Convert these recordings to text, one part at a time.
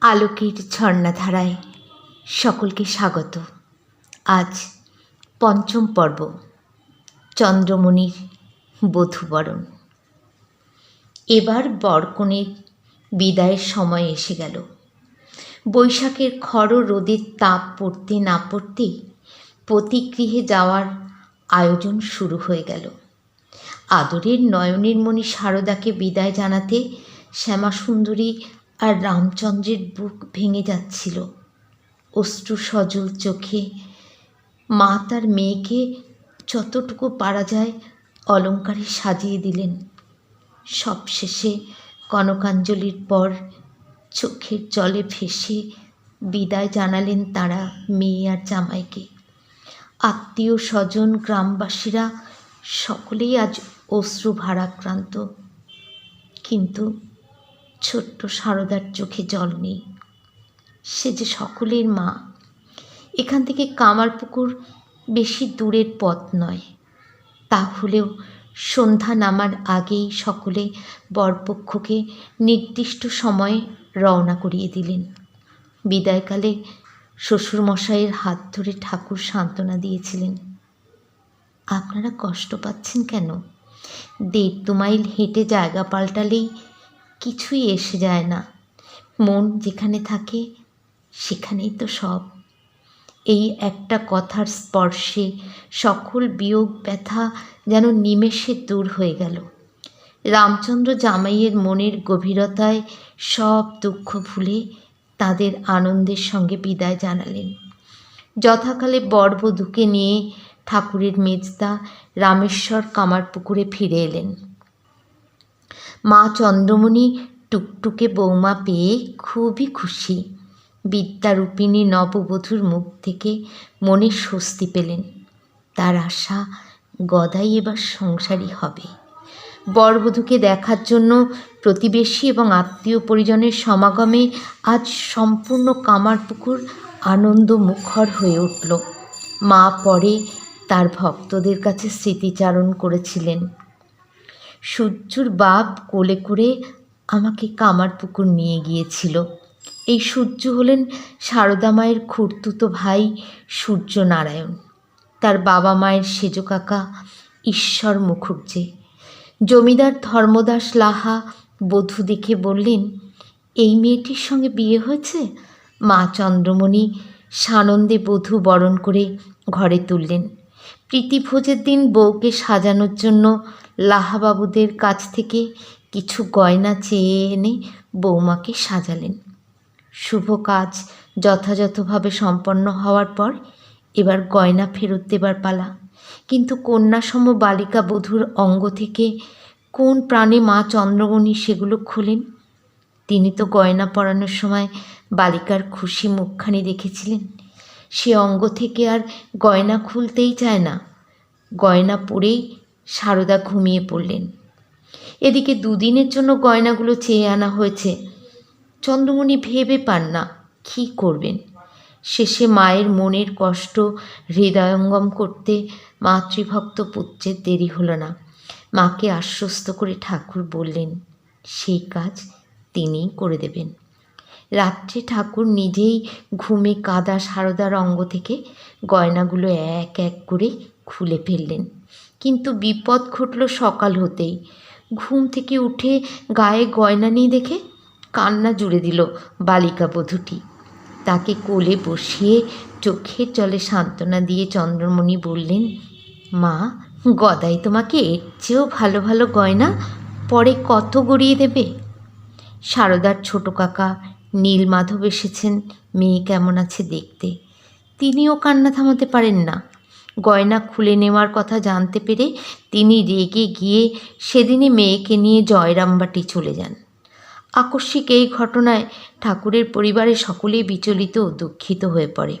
আলোকের ঝর্ণাধারায় সকলকে স্বাগত। আজ পঞ্চম পর্ব, চন্দ্রমণির বধূবরণ। এবার বরকনের বিদায়ের সময় এসে গেল। বৈশাখের খড় রোদের তাপ পড়তে না পড়তেই পতিগৃহে যাওয়ার আয়োজন শুরু হয়ে গেল। আদরের নয়নের মণি সারদাকে বিদায় জানাতে শ্যামাসুন্দরী আর রামচন্দ্রের বুক ভেঙে যাচ্ছিল। অশ্রু সজল চোখে। মা তার মেয়েকে যতটুকু পারা যায় অলঙ্কারে সাজিয়ে দিলেন। সবশেষে কনকাঞ্জলির পর চোখের জলে ভেসে বিদায় জানালেন তারা মেয়ে আর জামাইকে। আত্মীয় স্বজন, গ্রামবাসীরা সকলেই আজ অশ্রু ভারাক্রান্ত। কিন্তু ছোট্ট সারদার চোখে জল নেই। সে যে সকলের মা, এখান থেকে কামারপুকুর বেশি দূরের পথ নয়। তাহলেও সন্ধ্যা নামার আগেই সকলে বরপক্ষকে নির্দিষ্ট সময়ে রওনা করিয়ে দিলেন। বিদায়কালে শ্বশুরমশাইয়ের হাত ধরে ঠাকুর সান্ত্বনা দিয়েছিলেন। আপনারা কষ্ট পাচ্ছেন কেন? দেড় দু মাইল হেঁটে জায়গা পাল্টালেই কিছুই এসে যায় না। মন যেখানে থাকে, সেখানেই তো সব। এই একটা কথার স্পর্শে সকল বিয়োগ ব্যথা যেন নিমেষে দূর হয়ে গেল। রামচন্দ্র জামাইয়ের মনের গভীরতায় সব দুঃখ ভুলে তাদের আনন্দের সঙ্গে বিদায় জানালেন। যথাকালে বরবধূকে নিয়ে ঠাকুরের মেজদা রামেশ্বর কামারপুকুরে ফিরে এলেন। মা চন্দ্রমণি টুকটুকে বৌমা পেয়ে খুবই খুশি। বিদ্যারূপিণী নববধূর মুখ থেকে মনে স্বস্তি পেলেন। তার আশা গদাই এবার সংসারী হবে। বরবধূকে দেখার জন্য প্রতিবেশী এবং আত্মীয় পরিজনের সমাগমে আজ সম্পূর্ণ কামারপুকুর আনন্দ মুখর হয়ে উঠল। মা পরে তার ভক্তদের কাছে স্মৃতিচারণ করেছিলেন। সূর্যুর বাপ কোলে করে আমাকে কামারপুকুর নিয়ে গিয়েছিল। এই সূর্য হলেন সারদা মায়ের খুঁড়তুতো ভাই সূর্যনারায়ণ। তার বাবা মায়ের সেজ কাকা ঈশ্বর মুখুজ্জে। জমিদার ধর্মদাস লাহা বধূ দেখে বললেন, এই মেয়েটির সঙ্গে বিয়ে হয়েছে? মা চন্দ্রমণি সানন্দে বধূ বরণ করে ঘরে তুললেন। প্রীতিভোজের দিন বউকে সাজানোর জন্য লাহাবাবুদের কাছ থেকে কিছু গয়না চেয়ে এনে বৌমাকে সাজালেন। শুভ কাজ যথাযথভাবে সম্পন্ন হওয়ার পর এবার গয়না ফেরত দেবার পালা। কিন্তু কন্যাসম বালিকা বধূর অঙ্গ থেকে কোন প্রাণে মা চন্দ্রমণি সেগুলো খুলেন? তিনি তো গয়না পরানোর সময় বালিকার খুশি মুখখানি দেখেছিলেন। সে অঙ্গ থেকে আর গয়না খুলতেই চায় না। গয়না পরেই সারদা ঘুমিয়ে পড়লেন। এদিকে দুদিনের জন্য গয়নাগুলো চেয়ে আনা হয়েছে। চন্দ্রমণি ভেবে পান না, কী করবেন? শেষে মায়ের মনের কষ্ট হৃদয়ঙ্গম করতে মাতৃভক্ত পুত্রের দেরি হলো না। মাকে আশ্বস্ত করে ঠাকুর বললেন, সেই কাজ তিনিই করে দেবেন। রাত্রে ঠাকুর নিজেই ঘুমে কাদা সারদার অঙ্গ থেকে গয়নাগুলো এক এক করে খুলে ফেললেন। কিন্তু বিপদ ঘটল সকাল হতেই। ঘুম থেকে উঠে গায়ে গয়না নিয়ে দেখে কান্না জুড়ে দিল বালিকা বধূটি। তাকে কোলে বসিয়ে চোখের জলে সান্ত্বনা দিয়ে চন্দ্রমণি বললেন, মা, গদাই তোমাকে এর চেয়েও ভালো ভালো গয়না পরে কত গড়িয়ে দেবে? সারদার ছোট কাকা নীলমাধব এসেছেন, মেয়ে কেমন আছে দেখতে। তিনিও কান্না থামাতে পারেন না। গয়না খুলে নেওয়ার কথা জানতে পেরে তিনি রেগে গিয়ে সেদিনই মেয়েকে নিয়ে জয়রামবাটি চলে যান। আকস্মিক এই ঘটনায় ঠাকুরের পরিবারে সকলেই বিচলিত ও দুঃখিত হয়ে পড়ে।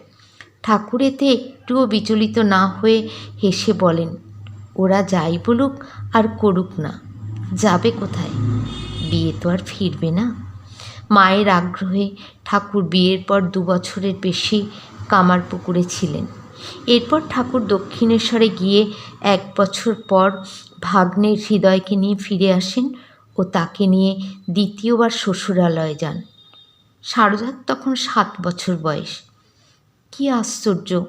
ঠাকুর এতে একটুও বিচলিত না হয়ে হেসে বলেন, ওরা যাই বলুক আর করুক না। যাবে কোথায়? বিয়ে তো আর ফিরবে না? মায়ের আগ্রহে ঠাকুর বিয়ের পর দু বছরের বেশি কামারপুকুরে ছিলেন। এরপর ঠাকুর দক্ষিণেশ্বরে গিয়ে এক বছর পর ভাগ্নের হৃদয়কে নিয়ে ফিরে আসেন ও তাকে নিয়ে দ্বিতীয়বার শ্বশুরালয়ে যান। সারদার তখন সাত বছর বয়স। কি আশ্চর্য!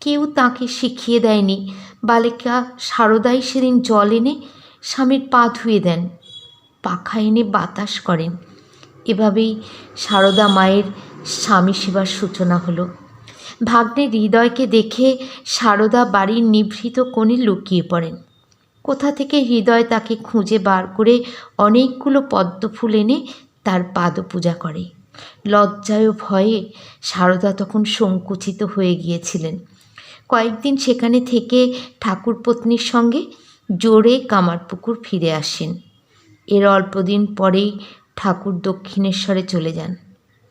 কেউ তাকে শিখিয়ে দেয়নি। বালিকা সারদাই সেদিন জল এনে স্বামীর পা ধুয়ে দেন। পাখা এনে বাতাস করেন। এভাবেই সারদা মায়ের স্বামী সেবার সূচনা হলো। ভাগ্নে হৃদয়কে দেখে সারদা বাড়ির নিভৃত কোণে লুকিয়ে পড়েন। কোথা থেকে হৃদয় তাকে খুঁজে বার করে অনেকগুলো পদ্ম ফুল এনে তার পাদপূজা করে। লজ্জায় ও ভয়ে সারদা তখন সংকুচিত হয়ে গিয়েছিলেন। কয়েকদিন সেখানে থেকে ঠাকুর পত্নীর সঙ্গে জোরে কামারপুকুর ফিরে আসেন। এর অল্পদিন পরেই ঠাকুর দক্ষিণেশ্বরে চলে যান।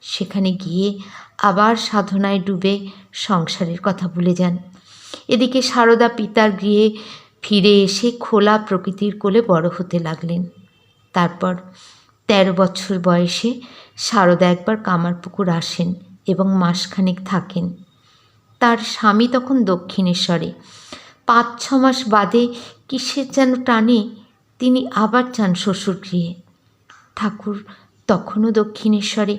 সেখানে গিয়ে আবার সাধনায় ডুবে সংসারের কথা ভুলে যান। এদিকে সারদা পিতার গৃহে ফিরে এসে খোলা প্রকৃতির কোলে বড় হতে লাগলেন। তারপর তেরো বছর বয়সে সারদা একবার কামারপুকুর আসেন এবং মাসখানেক থাকেন। তার স্বামী তখন দক্ষিণেশ্বরে। পাঁচ ছ মাস বাদে কিসের যেন টানে, তিনি আবার যান শ্বশুর গৃহে ঠাকুর তখনও দক্ষিণেশ্বরে।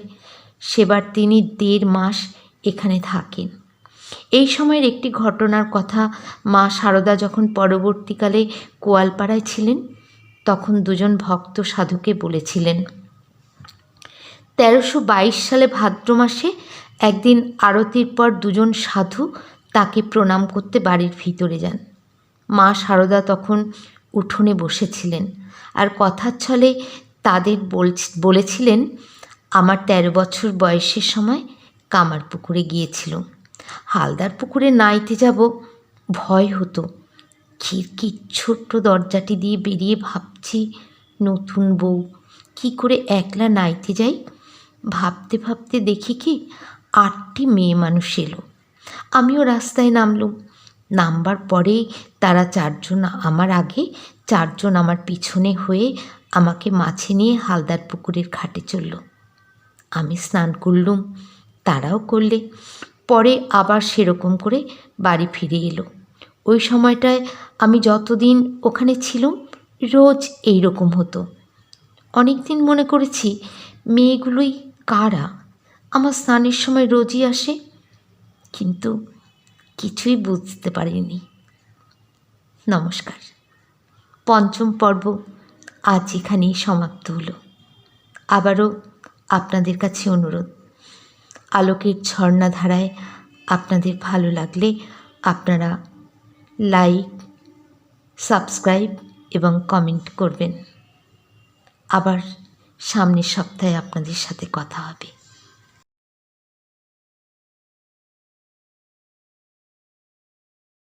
সেবার তিনি দেড় মাস এখানে থাকেন। এই সময়ের একটি ঘটনার কথা মা সারদা যখন পরবর্তীকালে কোয়ালপাড়ায় ছিলেন, তখন দুজন ভক্ত সাধুকে বলেছিলেন, তেরোশো বাইশ সালে ভাদ্র মাসে একদিন আরতির পর দুজন সাধু তাকে প্রণাম করতে বাড়ির ভিতরে যান। মা সারদা তখন উঠোনে বসেছিলেন আর কথার ছলে তাদের বলেছিলেন, আমার তেরো বছর বয়সের সময় কামার পুকুরে গিয়েছিল। হালদার পুকুরে নাইতে যাব, ভয় হতো। খিড়কির ছোট্ট দরজাটি দিয়ে বেরিয়ে ভাবছি, নতুন বউ, কি করে একলা নাইতে যাই? ভাবতে ভাবতে দেখি কি, আটটি মেয়ে মানুষ এলো। আমিও রাস্তায় নামলুম। নামবার পরেই তারা চারজন আমার আগে, চারজন আমার পিছনে হয়ে আমাকে মাছে নিয়ে হালদার পুকুরের ঘাটে চলল। আমি স্নান করলুম, তারাও করলে। পরে আবার সেরকম করে বাড়ি ফিরে এলো। ওই সময়টায় আমি যতদিন ওখানে ছিলাম, রোজ এই রকম হতো। অনেক দিন মনে করেছি, মেয়েগুলোই কারা? আমার স্নানের সময় রোজই আসে। কিন্তু কিছুই বুঝতে পারিনি। নমস্কার। পঞ্চম পর্ব আজ এখানেই সমাপ্ত হলো। আবারও আপনাদের কাছে অনুরোধ, আলোকের ঝর্ণাধারায় আপনাদের ভালো লাগলে আপনারা লাইক, সাবস্ক্রাইব এবং কমেন্ট করবেন। আবার সামনের সপ্তাহে আপনাদের সাথে কথা হবে।